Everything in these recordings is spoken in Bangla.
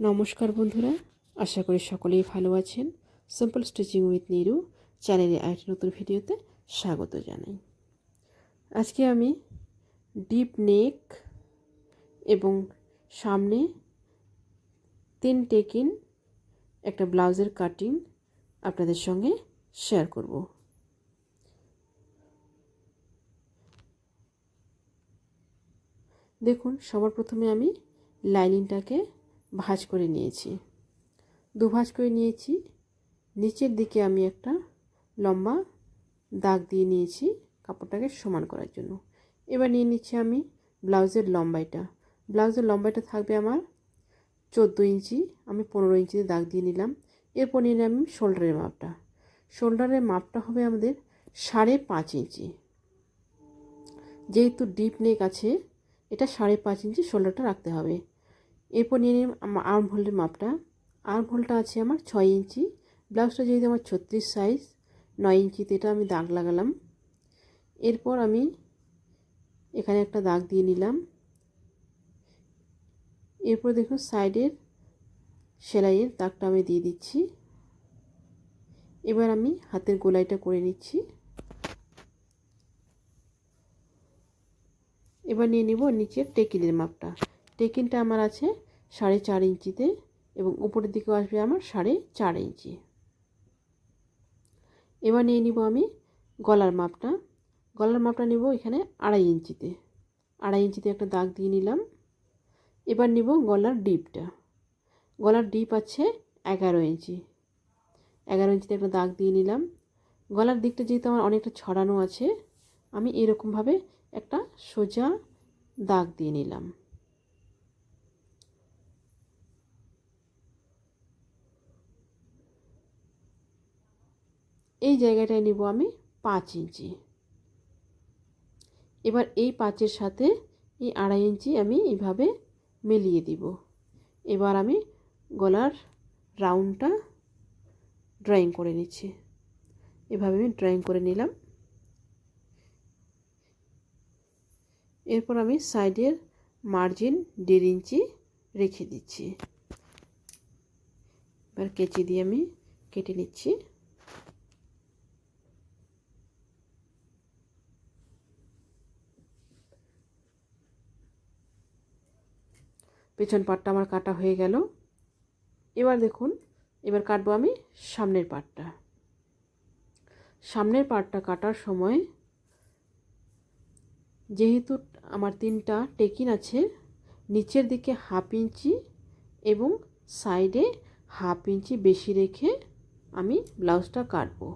নমস্কার বন্ধুরা, আশা করি সকলেই ভালো আছেন। সিম্পল স্টিচিং উইথ নিরু চ্যানেলে আরেকটি নতুন ভিডিওতে স্বাগত জানাই। আজকে আমি ডিপ নেক এবং সামনে তিন টেকিন একটা ব্লাউজের কাটিং আপনাদের সঙ্গে শেয়ার করব। দেখুন, সবার প্রথমে আমি লাইনিংটাকে ভাঁজ করে নিয়েছি। দু ভাঁজ করে নিয়েছি। নিচের দিকে আমি একটা লম্বা দাগ দিয়ে নিয়েছি কাপড়টাকে সমান করার জন্য। এবার নিয়ে নিচ্ছি আমি ব্লাউজের লম্বাইটা। ব্লাউজের লম্বাইটা থাকবে আমার চোদ্দ ইঞ্চি। আমি পনেরো ইঞ্চিতে দাগ দিয়ে নিলাম। এরপর নিয়ে নিলাম শোল্ডারের মাপটা। শোল্ডারের মাপটা হবে আমাদের সাড়ে পাঁচ ইঞ্চি। যেহেতু ডিপ নেক আছে, এটা সাড়ে পাঁচ ইঞ্চি শোল্ডারটা রাখতে হবে। এরপর নিয়ে নিলাম আর্ম হোল্ডের মাপটা। আর্ম হোলটা আছে আমার ছয় ইঞ্চি। ব্লাউজটা যেহেতু আমার ছত্রিশ সাইজ নয় ইঞ্চিতে এটা আমি দাগ লাগালাম। এরপর আমি এখানে একটা দাগ দিয়ে নিলাম। এরপর দেখুন সাইডের সেলাইয়ের দাগটা আমি দিয়ে দিচ্ছি। এবার আমি হাতের গোলাইটা করে নিচ্ছি। এবার নিয়ে নিব নিচের টেকিনের মাপটা। টেকিনটা আমার আছে সাড়ে চার ইঞ্চিতে এবং উপরের দিকেও আসবে আমার সাড়ে চার ইঞ্চি। এবার নিয়ে নিব আমি গলার মাপটা। গলার মাপটা নেব এখানে আড়াই ইঞ্চিতে। আড়াই ইঞ্চিতে একটা দাগ দিয়ে নিলাম। এবার নিব গলার ডিপটা। গলার ডিপ আছে এগারো ইঞ্চি। এগারো ইঞ্চিতে একটা দাগ দিয়ে নিলাম। গলার দিকটা যেহেতু আমার অনেকটা ছড়ানো আছে, আমি এরকমভাবে একটা সোজা দাগ দিয়ে নিলাম। এই জায়গাটায় নিব আমি পাঁচ ইঞ্চি। এবার এই পাঁচের সাথে এই আড়াই ইঞ্চি আমি এইভাবে মিলিয়ে দিব। এবার আমি গলার রাউন্ডটা ড্রয়িং করে নিচ্ছি। এভাবে আমি ড্রয়িং করে নিলাম। এরপর আমি সাইডের মার্জিন দেড় ইঞ্চি রেখে দিচ্ছি। এবার কেচি দিয়ে আমি কেটে নিচ্ছি। পেছন পাটটা আমার কাটা হয়ে গেল। এবার দেখুন, এবার কাটবো আমি সামনের পাটটা। সামনের পাটটা কাটার সময় যেহেতু আমার তিনটা টেকিন আছে, নিচের দিকে হাফ ইঞ্চি এবং সাইডে হাফ ইঞ্চি বেশি রেখে আমি ব্লাউজটা কাটবো।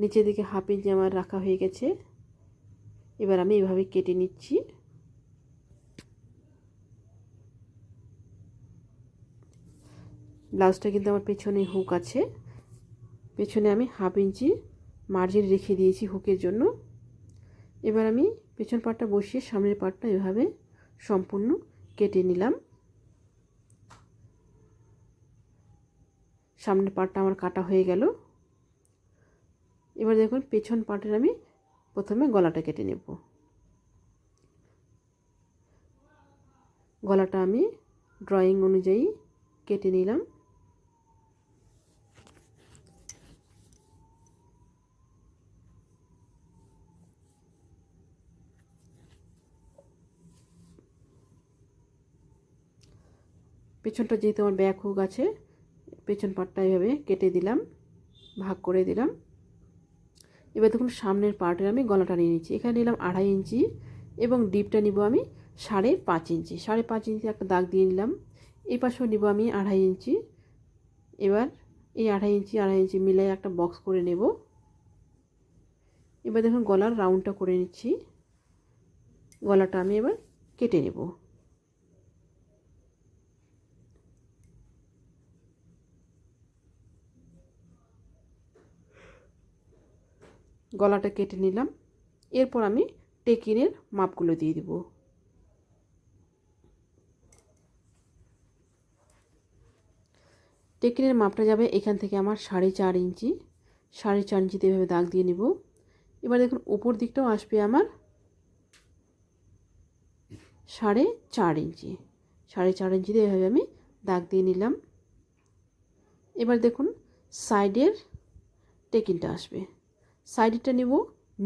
নিচের দিকে হাফ ইঞ্চি আমার রাখা হয়ে গেছে। এবার আমি এভাবে কেটে নিচ্ছি। ব্লাউজটা কিন্তু আমার পেছনে হুক আছে। পেছনে আমি হাফ ইঞ্চি মার্জিন রেখে দিয়েছি হুকের জন্য। এবার আমি পেছন পাটটা বসিয়ে সামনের পাটটা এভাবে সম্পূর্ণ কেটে নিলাম। সামনের পাটটা আমার কাটা হয়ে গেল। এবার দেখুন পেছন পাটের আমি প্রথমে গলাটা কেটে নেব। গলাটা আমি ড্রয়িং অনুযায়ী কেটে নিলাম। পেছনটা যেহেতু আমার ব্যাক হুক আছে, পেছন পাটটা এভাবে কেটে দিলাম, ভাগ করে দিলাম। এবার দেখুন সামনের পার্টের আমি গলাটা নিয়ে নিচ্ছি। এখানে নিলাম আড়াই ইঞ্চি এবং ডিপটা নিব আমি সাড়ে পাঁচ ইঞ্চি। সাড়ে পাঁচ ইঞ্চি একটা দাগ দিয়ে নিলাম। এই পাশেও নিব আমি আড়াই ইঞ্চি। এবার এই আড়াই ইঞ্চি আড়াই ইঞ্চি মিলাই একটা বক্স করে নেব। এবার দেখুন গলার রাউন্ডটা করে নিচ্ছি। গলাটা আমি এবার কেটে নেব। গলাটা কেটে নিলাম। এরপর আমি টেকিনের মাপগুলো দিয়ে দিব। টেকিনের মাপটা যাবে এখান থেকে আমার সাড়ে চার ইঞ্চি। সাড়ে চার ইঞ্চিতে এভাবে দাগ দিয়ে নিব। এবার দেখুন, উপর দিকটাও আসবে আমার সাড়ে চার ইঞ্চি। সাড়ে চার ইঞ্চিতে এভাবে আমি দাগ দিয়ে নিলাম। এবার দেখুন, সাইডের টেকিনটা আসবে। সাইডেরটা নেব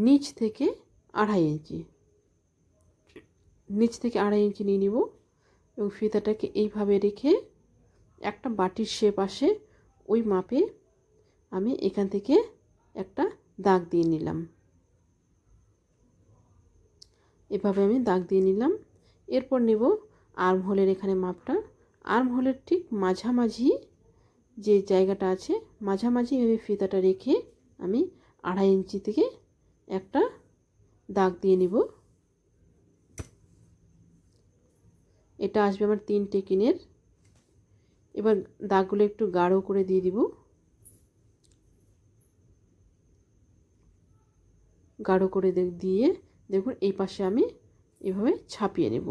নিচ থেকে আড়াই ইঞ্চি। নিচ থেকে আড়াই ইঞ্চি নিয়ে নিব এবং ফিতাটাকে এইভাবে রেখে একটা বাটির শেপ আসে, ওই মাপে আমি এখান থেকে একটা দাগ দিয়ে নিলাম। এভাবে আমি দাগ দিয়ে নিলাম। এরপর নেব আর্ম হোলের এখানে মাপটা। আর্ম হোলের ঠিক মাঝামাঝি যে জায়গাটা আছে, মাঝামাঝি এভাবে ফিতাটা রেখে আমি আড়াই ইঞ্চি থেকে একটা দাগ দিয়ে নিব। এটা আসবে আমার তিন টেকিনের। এবার দাগগুলো একটু গাঢ় করে দিয়ে দিব। গাঢ় করে দিয়ে দেখুন এই পাশে আমি এভাবে ছাপিয়ে নেব।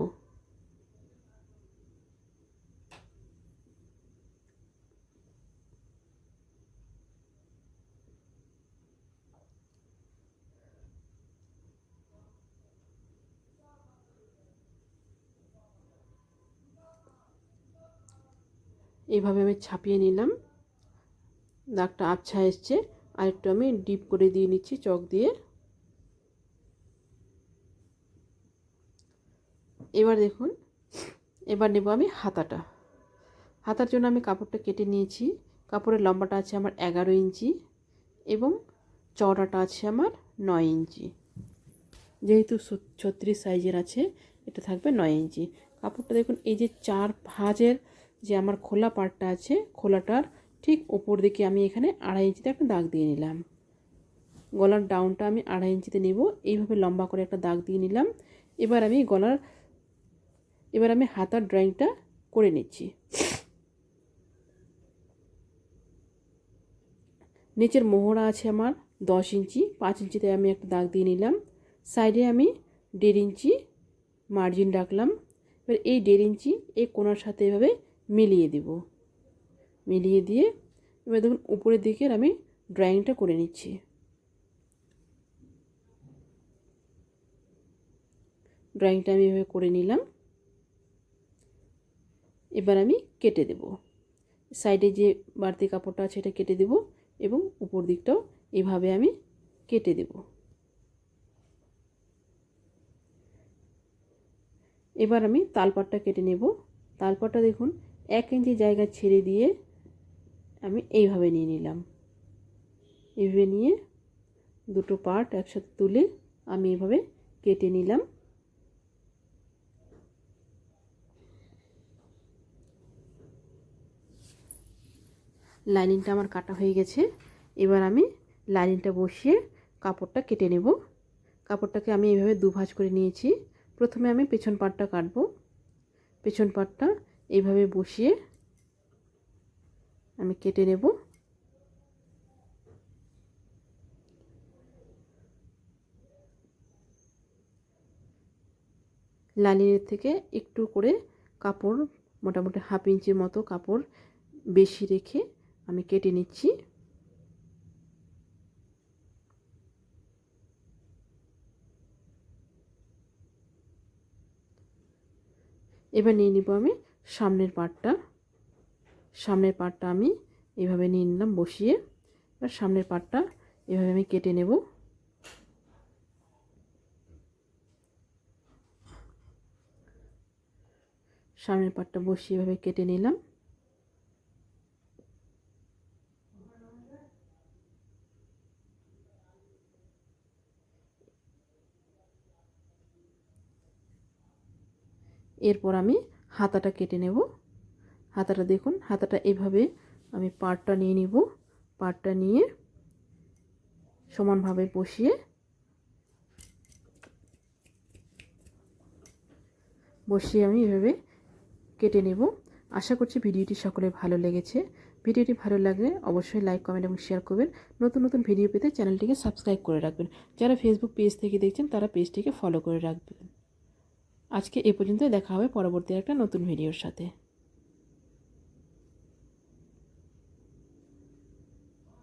এইভাবে আমি ছাপিয়ে নিলাম। দাগটা আবছা এসছে। আর একটু আমি ডিপ করে দিয়ে নিচ্ছি চক দিয়ে। এবার দেখুন, এবার নেব আমি হাতাটা। হাতার জন্য আমি কাপড়টা কেটে নিয়েছি। কাপড়ের লম্বাটা আছে আমার এগারো ইঞ্চি এবং চওড়াটা আছে আমার নয় ইঞ্চি। যেহেতু ছত্রিশ সাইজের আছে, এটা থাকবে নয় ইঞ্চি। কাপড়টা দেখুন, এই যে চার ভাঁজের যে আমার খোলা পাটটা আছে, খোলাটার ঠিক ওপর দিকে আমি এখানে আড়াই ইঞ্চিতে একটা দাগ দিয়ে নিলাম। গলার ডাউনটা আমি আড়াই ইঞ্চিতে নেব, এইভাবে লম্বা করে একটা দাগ দিয়ে নিলাম। এবার আমি গলার, এবার আমি হাতার ড্রয়িংটা করে নিচ্ছি। নিচের মোহরা আছে আমার দশ ইঞ্চি, পাঁচ ইঞ্চিতে আমি একটা দাগ দিয়ে নিলাম। সাইডে আমি দেড় ইঞ্চি মার্জিন রাখলাম। এবার এই দেড় ইঞ্চি এই কোনার সাথে এভাবে মিলিয়ে দেব। মিলিয়ে দিয়ে এবার দেখুন উপরের দিকের আমি ড্রয়িংটা করে নিচ্ছি। ড্রয়িংটা আমি এভাবে করে নিলাম। এবার আমি কেটে দেব। সাইডে যে বাড়তি কাপড়টা আছে এটা কেটে দেব এবং উপর দিকটাও এভাবে আমি কেটে দেব। এবার আমি তালপাটটা কেটে নেব। তালপাটটা দেখুন এক ইঞ্চি জায়গা ছেড়ে দিয়ে আমি এইভাবে নিয়ে নিলাম। এইভাবে নিয়ে দুটো পার্ট একসাথে তুলে আমি এভাবে কেটে নিলাম। লাইনিংটা আমার কাটা হয়ে গেছে। এবার আমি লাইনিংটা বসিয়ে কাপড়টা কেটে নেব। কাপড়টাকে আমি এইভাবে দুভাজ করে নিয়েছি। প্রথমে আমি পেছন পাটটা কাটবো। পেছন পাটটা এইভাবে বসিয়ে আমি কেটে নেব। লালিনের থেকে একটু করে কাপড়, মোটামুটি হাফ ইঞ্চির মতো কাপড় বেশি রেখে আমি কেটে নিচ্ছি। এবার নিয়ে নিব আমি সামনের পাটটা সামনের পাটটা আমি এভাবে নিয়ে নিলাম বসিয়ে। এবার সামনের পাটটা এভাবে আমি কেটে নেব। সামনের পাটটা বসিয়ে এভাবে কেটে নিলাম। এরপর আমি হাতাটা কেটে নেব। হাতাটা দেখুন, হাতাটা এভাবে আমি পাটটা নিয়ে নিব। পাটটা নিয়ে সমানভাবে বসিয়ে বসিয়ে আমি এভাবে কেটে নেব। আশা করছি ভিডিওটি সকলে ভালো লেগেছে। ভিডিওটি ভালো লাগলে অবশ্যই লাইক, কমেন্ট এবং শেয়ার করবেন। নতুন নতুন ভিডিও পেতে চ্যানেলটিকে সাবস্ক্রাইব করে রাখবেন। যারা ফেসবুক পেজ থেকে দেখছেন, তারা পেজটিকে ফলো করে রাখবেন। আজকে এ পর্যন্তই দেখা হবে পরবর্তী একটা নতুন ভিডিওর সাথে।